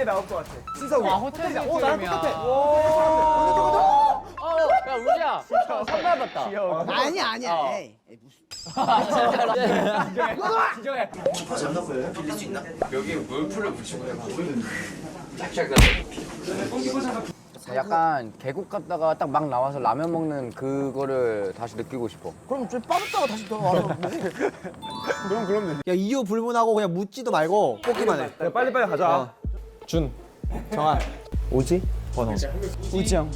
이제 나올 것 같아. 시석 아 호텔 오, 나랑 스위트룸이야. 똑같아. 어, 야 우지야. 선발 받다. 귀여워. 아니 아니야. 어. 에이, 에이, 무슨. 진정해. 여기 물풀을 붙이고 해봐. 약간 계곡 갔다가 딱 막 나와서 라면 먹는 그거를 다시 느끼고 싶어. 그럼 좀 빠졌다가 다시 들어와서 뭐. 그럼 그럼 돼. 야 이유 불문하고 그냥 묻지도 말고 뽑기만 해. 야, 빨리 빨리 가자. 준. 정한. 오지? 번호. 우지 형.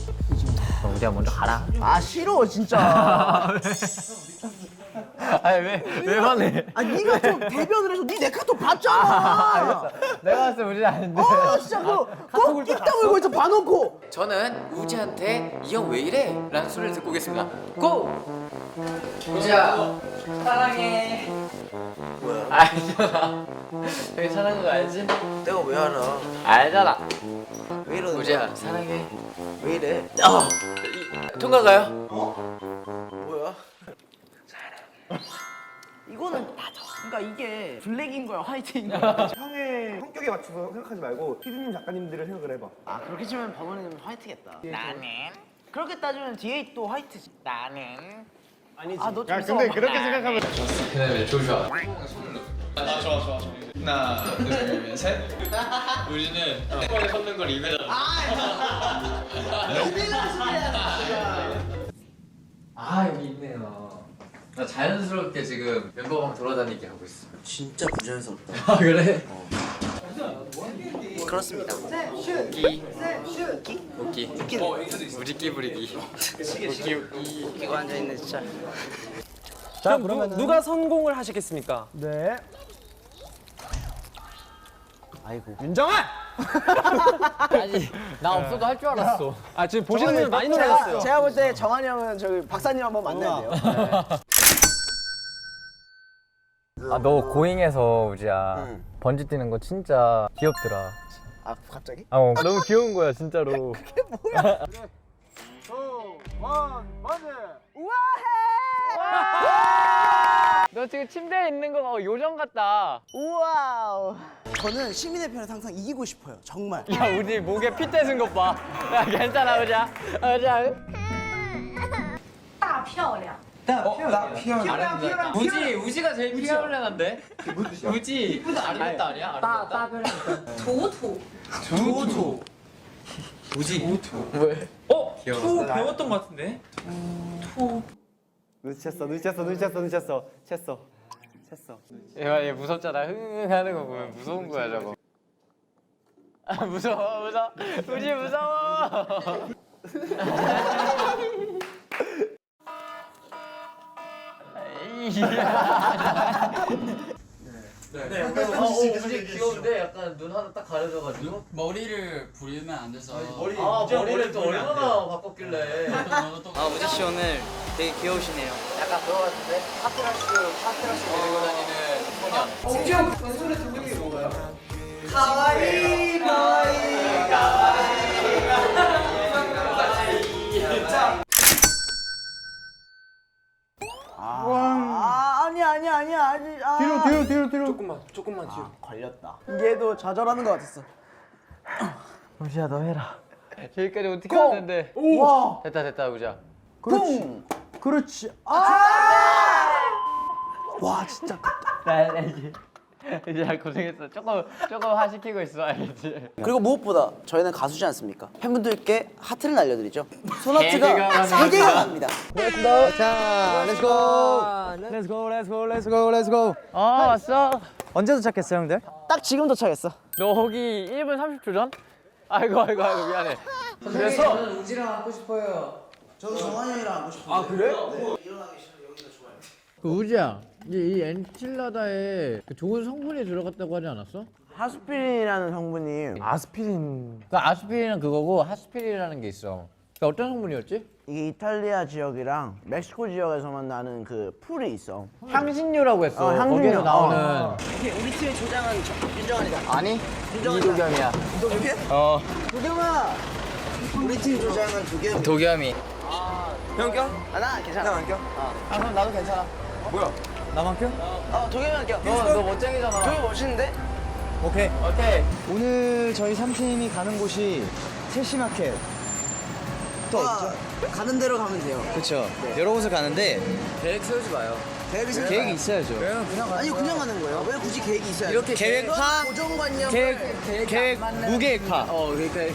우지야 먼저 가라. 아 싫어 진짜. 아니 왜왜 화내? 아 네가 좀 대변을 해서 네내 카톡 봤잖아. 내가 봤을 때 우지 아닌데. 아 진짜 그꼭 입 다물고 있어 봐놓고. 저는 우지한테 이 형 왜 이래? 라는 소리를 듣고 오겠습니다. 고! 우지야 사랑해. 알잖아. 되게 사랑한 거 알지? 내가 왜 알아? 알잖아. 왜 이러는 우지야 사랑해. 왜 이래? 통과 가요? 뭐 이거는 맞아. 그러니까 이게 블랙인 거야 화이트인 거야. 형의 성격에 맞춰서 생각하지 말고 피디님 작가님들을 생각을 해봐. 아 그렇게 치면 버거는 화이트겠다. 나는 그렇게 따지면 뒤에 또 화이트지. 나는 아니지. 아너 야 근데 그렇게 생각하면 그다음에 조슈아. 아 좋아 좋아 좋아. 하나 둘 셋. 우리는 한번에 섰는 걸 입에다. 아 여기 있네요. 나 자연스럽게 지금 멤버방 돌아다니게 하고 있어. 진짜 부자연스럽다. 아 그래? 그렇습니다. 웃기. 우지 끼 부리기. 웃기고 앉아 있네 진짜. 자 그러면 누가 성공을 하시겠습니까? 네. 아이고. 윤정아! 아니 나 없어도 할 줄 알았어. 아 지금 보시는 분들 많이 제가, 놀랐어요. 제가 볼 때 정한이 형은 저기 박사님 한번 만나야 돼요. 아 너 고잉에서 우지야 번지 뛰는 거 진짜 귀엽더라. 아 갑자기? 어 너무 귀여운 거야 진짜로. 너 지금 침대에 있는 거 봐. 요정 같다. 우와우. 저는 시민의 편에 항상 이기고 싶어요. 정말. 야 우지 목에 피 떼는 것 봐. 야 괜찮아 우지야. 우지야. 大漂亮。 우지 우지가 제일 피어올려는데. 우지. 아리따 아니야? 아리따. 图图， 눈치챘어 눈치챘어 눈치챘어 눈치챘어. 챘어. 챘어. 얘가 얘 무섭잖아. 흥흥 하는 거 보면 무서운 거야 저거. 아 무서워 무서워. 우지 무서워. 어, 우지 귀여운데 약간 눈 하나 딱 가려져가지고. 머리를 부리면 안 돼서. 아 머리를 또 얼마나 바꿨길래. 아 우지 씨 오늘 되게 귀여우시네요. 약간 그거 같은데? 하트라스 하트라스 데리고 다니는 소년. 아 아니 아니 아니 아니. 아. 뒤로 뒤로 뒤로 뒤로. 조금만 조금만 뒤로. 걸렸다. 얘도 좌절하는 것 같았어. 우지야 너 해라. 저기까지 어떻게 하는데? 와. 됐다 됐다 우지야. 그렇지. 그렇지. 아. 와 진짜. 나 이제 이제 고생했어. 조금 조금 하시키고 있어 알겠지? 그리고 무엇보다 저희는 가수지 않습니까? 팬분들께 하트를 날려드리죠. 손하트가 세 개가 갑니다. 자, 렛츠고. 렛츠고 렛츠고 렛츠고 렛츠고. 어 왔어. 언제 도착했어 형들? 딱 지금 도착했어. 너 거기 1분 30초 전? 아이고 아이고 아이고 미안해. 저는 정한이 형이랑 하고 싶은데. 아 그래? 그 우지야, 이, 이 엔칠라다에 그 좋은 성분이 들어갔다고 하지 않았어? 하스피린이라는 성분이 아스피린. 그 아스피린은 그거고 하스피린이라는 게 있어. 그 어떤 성분이었지? 이게 이탈리아 지역이랑 멕시코 지역에서만 나는 그 풀이 있어. 향신료라고 했어. 어, 향신료. 거기에서 나오는. 어. 우리 팀의 조장은 윤정환이다. 아니 이도겸이야. 어. 도겸아. 우리 팀 조장은 도겸. 도겸이. 형 껴? 아, 나 괜찮아. 나안 껴? 아, 그럼 나도 괜찮아. 나만 껴? 어, 도겸이 안 껴. 너, 너 멋쟁이잖아. 도겸 멋있는데? 오케이. 오케이. 오늘 저희 3팀이 가는 곳이 세시마켓. 또 있죠? 가는 대로 가면 돼요. 그렇죠. 여러 곳을 가는데 계획 세우지 마요. 계획이 있어요? 계획이 있어야죠. 아니 그냥 가는 거예요. 왜 굳이 계획이 있어야 이렇게 계획파, 고정관념. 계획, 계획, 무계획파. 어, 그러니까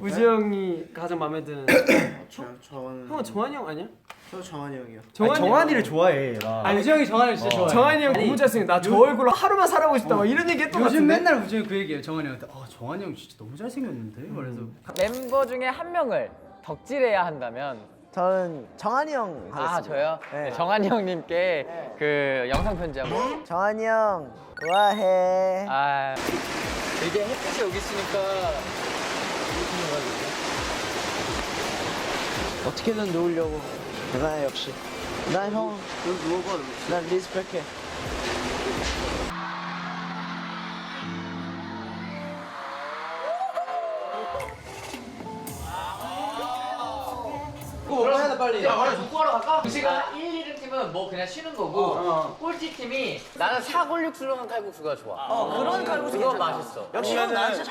우지 형이 가장 마음에 드는 저는 형은 정한이 형 아니야? 저 정한이 형이요. 정한이 정한이를 좋아해. 나. 아 우지 형이 정한이를 진짜 좋아해 정한이 형 너무 잘생겨 나저 얼굴로 하루만 살아보고 싶다 막 이런 얘기 했던 거 요즘 같은데 맨날 우정이 그 얘기해요 정한이 형한테 아 정한이 형 진짜 너무 잘생겼는데 그래서 멤버 중에 한 명을 덕질해야 한다면 저는 정한이 형아 하겠습니다. 저요? 네. 정한이 형님께 그 영상 편지 한번 정한이 형 좋아해. 아 이게 햇빛이 여기 있으니까 어떻게든 놓으려고. 내가 역시. 난 형. 넌 누워봐. 난 리스펙해. 두 시간 1, 2등 팀은 뭐 그냥 쉬는 거고 꼴찌 팀이 나는 사골육수로는 칼국수가 좋아. 어, 그런 칼국수 그거 괜찮아. 맛있어. 역시 형 나랑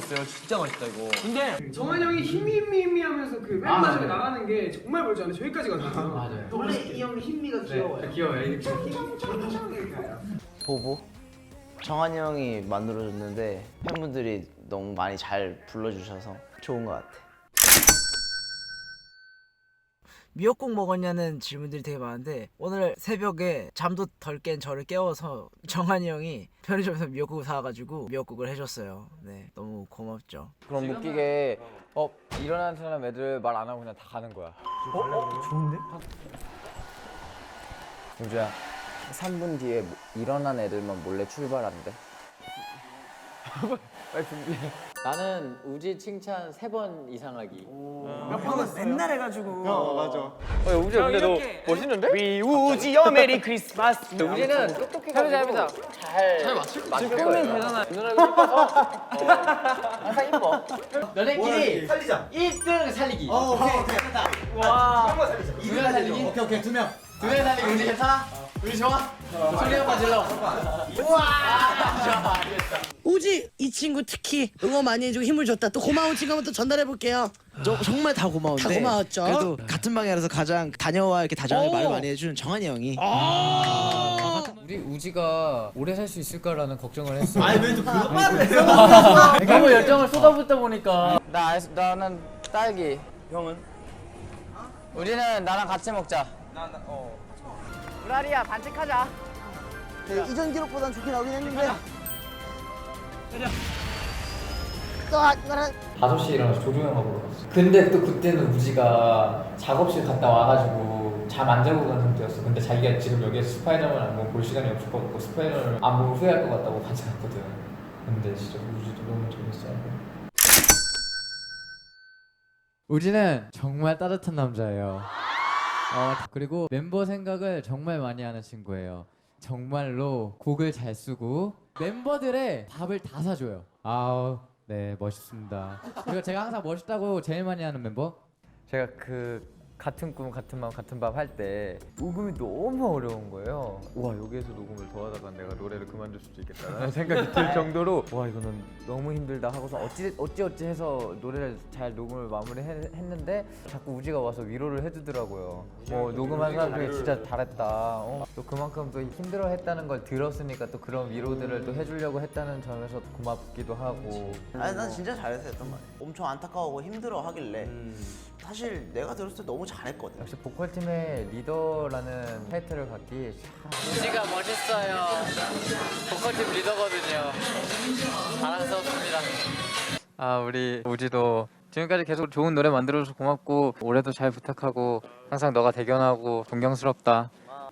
진짜 잘 맞아. 근데 정한이 형이 힘이 힘이 힘이 하면서 그맨 마지막에 나가는 게 정말 멀지 않아요? 저기까지 가잖아요. 맞아요. 원래 이 형이 힘미가 귀여워요. 귀여워요. 보보. 정한이 형이 만들어줬는데 팬분들이 너무 많이 잘 불러주셔서 좋은 것 같아. 미역국 먹었냐는 질문들이 되게 많은데 오늘 새벽에 잠도 덜 깬 저를 깨워서 정한이 형이 편의점에서 미역국을 사와가지고 미역국을 해줬어요. 네, 너무 고맙죠. 그럼 웃기게 어 일어나는 사람 애들 말 안 하고 그냥 다 가는 거야. 어? 어? 좋은데? 우주야 3분 뒤에 뭐- 일어난 애들만 몰래 출발한대. 나는 우지 칭찬 세 번 이상 하기. 형은 맨날 해가지고. 어, 우지 근데 너 멋있는데? 위 우지요 메리 크리스마스 우지는 똑똑해가지고 해보자 해보자. 잘, 잘 맞출 거야. 지금 꾸민 되잖아. 누나 이거 이뻐서. 어. 항상 이뻐. 너네끼리 살리자. 1등 살리기. 어, 오케이. 와. 두명 살리기. 오케이 오케이 두 명. 두 명 살리기 우지 괜찮아? 우지 좋아? 소리 한번 질러. 우와. 우지 이 친구 특히 응원 많이 해주고 힘을 줬다. 또 고마운 친구 한번 또 전달해 볼게요. 저, 정말 다 고마운데 다 고마웠죠. 그래도 같은 방이라서 가장 다녀와 이렇게 다정하게 오. 말을 많이 해주는 정한이 형이 우리 우지가 오래 살 수 있을까라는 걱정을 했어. 아니 왜또 그런 말을 해? 너무 열정을 쏟아붓다 보니까. 나 아이스- 나는 딸기. 형은? 우리는 나랑 같이 먹자. 나 나 어. 우라리야 반칙하자. 네, 이전 기록보단 좋게 나오긴 했는데. 5시에 일어나서 조조영화 보러 갔어. 근데 또 그때는 우지가 작업실 갔다 와가지고 잠 안 자고 간 상태였어. 근데 자기가 지금 여기에서 스파이더맨 안 보고 볼 시간이 없을 것 같고 스파이더맨 안 보고 후회할 것 같다고 같이 갔거든. 근데 진짜 우지도 너무 재밌어. 우지는 정말 따뜻한 남자예요 어, 그리고 멤버 생각을 정말 많이 하는 친구예요. 정말로 곡을 잘 쓰고 멤버들의 밥을 다 사줘요. 아우 네 멋있습니다. 그리고 제가 항상 멋있다고 제일 많이 하는 멤버? 제가 그 같은 꿈 같은 마음 같은 밥할때 녹음이 너무 어려운 거예요. 와 여기에서 녹음을 더 하다가 내가 노래를 그만둘 수도 있겠다라는 생각이 들 정도로 와 이거는 너무 힘들다 하고서 어찌 어찌 어찌 해서 노래를 잘 녹음을 마무리했는데 자꾸 우지가 와서 위로를 해주더라고요. 뭐 녹음한 사람 중에 진짜 잘했다. 어, 또 그만큼 또 힘들어했다는 걸 들었으니까 또 그런 위로들을 또 해주려고 했다는 점에서 고맙기도 하고. 아니 난 진짜 잘했어 했단 말이야. 엄청 안타까워하고 힘들어 하길래 사실 내가 들었을 때 너무 잘 했거든. 역시 보컬팀의 리더라는 타이틀을 갖기 우지가 멋있어요. 보컬팀 리더거든요. 자랑스럽습니다. 아 우리 우지도 지금까지 계속 좋은 노래 만들어줘서 고맙고 올해도 잘 부탁하고 항상 너가 대견하고 존경스럽다.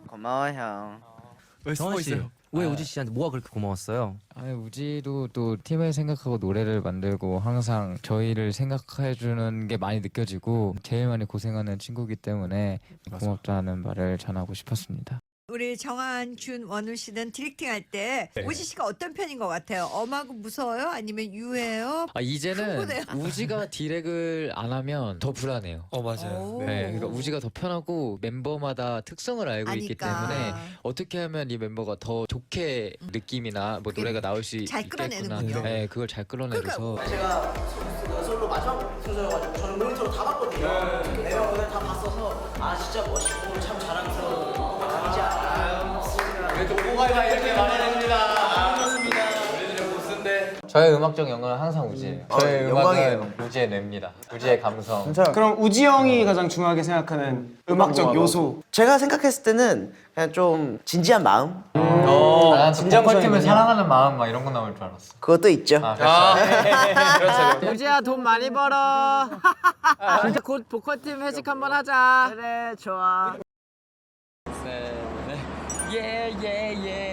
고마워 형. 정한 씨 왜 우지 씨한테 뭐가 그렇게 고마웠어요? 아니 우지도 또 팀을 생각하고 노래를 만들고 항상 저희를 생각해 주는 게 많이 느껴지고 제일 많이 고생하는 친구기 때문에 고맙다는 말을 전하고 싶었습니다. 우리 정한, 준, 원우 씨는 디렉팅 할 때 네. 우지 씨가 어떤 편인 것 같아요? 엄하고 무서워요? 아니면 유해요? 아 이제는 흥분해요. 우지가 디렉을 안 하면 더 불안해요. 어 맞아요. 오. 네, 그러니까 우지가 더 편하고 멤버마다 특성을 알고 있기 아니까. 때문에 어떻게 하면 이 멤버가 더 좋게 느낌이나 뭐 노래가 나올 수 잘 있겠구나. 끌어내는군요. 네, 그걸 잘 끌어내줘서 제가 솔- 솔로 마지막 소절여가지고 저는 모니터로 다 봤거든요. 네 명을 다 봤어서 아 진짜 멋있고 저의 음악적 영광은 항상 우지예요. 저의 음악은 우지의 뇌입니다. 우지의 감성. 그럼 우지 형이 가장 중요하게 생각하는 음악적 요소. 제가 생각했을 때는 그냥 좀 진지한 마음 어, 난 진정 보컬팀을 소리군요. 사랑하는 마음 막 이런 거 나올 줄 알았어. 그것도 있죠. 아, 그렇죠. 그렇죠. 우지야 돈 많이 벌어. 진짜 곧 보컬팀 회식 한번 하자. 그래 좋아. 예예예예